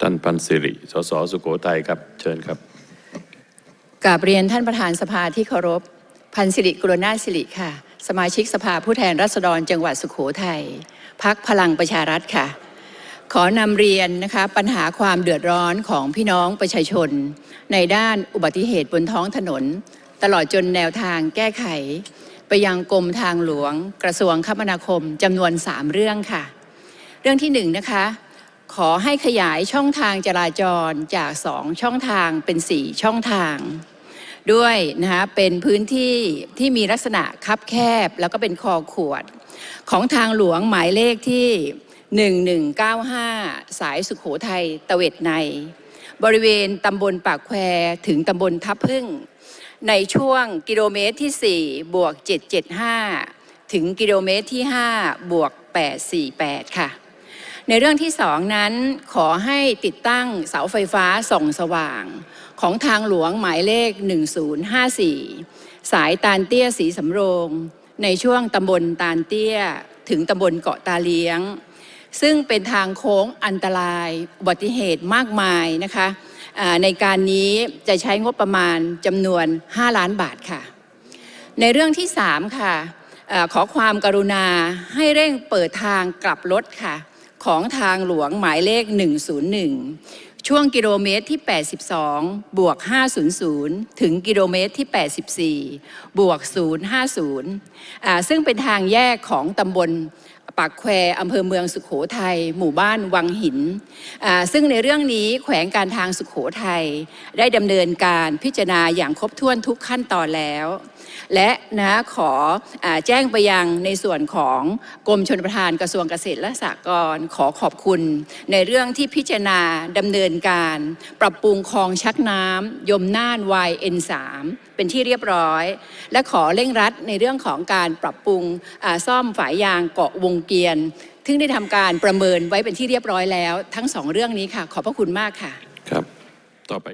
ท่านพันสิริ สส สุโขทัยครับ เชิญครับกราบเรียนท่านประธานสภาที่เคารพ พันสิริกุลนาถสิริค่ะ สมาชิกสภาผู้แทนราษฎรจังหวัดสุโขทัยพักพลังประชารัฐค่ะ ขอนำเรียนนะคะปัญหาความเดือดร้อนของพี่น้องประชาชน ในด้านอุบัติเหตุบนท้องถนน ตลอดจนแนวทางแก้ไข ไปยังกรมทางหลวง กระทรวงคมนาคมจำนวน 3 เรื่องค่ะ เรื่องที่หนึ่งนะคะ ขอให้ขยายช่องทางจราจรจาก2ช่องทางเป็น4ช่องทาง ด้วยนะคะเป็นพื้นที่ที่มีลักษณะคับแคบแล้วก็เป็นคอขวด ของทางหลวงหมายเลขที่ 1195 สายสุขโขทัยตะเวดใน บริเวณตำบลปากแควถึงตำบลทับพึ่ง ในช่วงกิโลเมตรที่ 4 บวก 775 ถึงกิโลเมตรที่ 5 บวก 848 ค่ะ ในเรื่องที่สองนั้นขอให้ติดตั้งเสาไฟฟ้าส่องสว่าง ของทางหลวงหมายเลข 1054 สายตาลเตี้ยสีสำโรง ในช่วงตำบลตาลเตี้ย ถึงตำบลเกาะตาเลี้ยง ซึ่งเป็นทางโค้งอันตรายอุบัติเหตุมากมายนะคะในการนี้จะใช้งบประมาณจำนวน 5 ล้านบาทค่ะ ในเรื่องที่ 3 ค่ะออขอความกรุณาให้เร่งเปิดทางกลับรถค่ะ ของทางหลวงหมายเลข 101 ช่วงกิโลเมตรที่ 82 บวก 500 ถึงกิโลเมตรที่ 84 บวก 050อ่าซึ่งเป็นทางแยกของตำบล ปากแควอำเภอเมืองสุขโขทัยหมู่บ้านวังหิน ซึ่งในเรื่องนี้แขวงการทางสุขโขทัยได้ดำเนินการพิจารณาอย่างครบถ้วนทุกขั้นตอนแล้ว และนะขออแจ้งไปยังในส่วนของกรมชนประทานกระทรวงเกษตรและสหกรณ์ขอขอบคุณ ในเรื่องที่พิจารณาดำเนินการ ปรับปรุงคลองชักน้ำยมน่าน YN3 เป็นที่เรียบร้อย และขอเร่งรัดในเรื่องของการปรับปรุงซ่อมฝายยางเกาะวงเกียนซึ่งได้ทำการประเมินไว้เป็นที่เรียบร้อยแล้วทั้งสองเรื่องนี้ค่ะขอบพระคุณมากค่ะครับต่อไป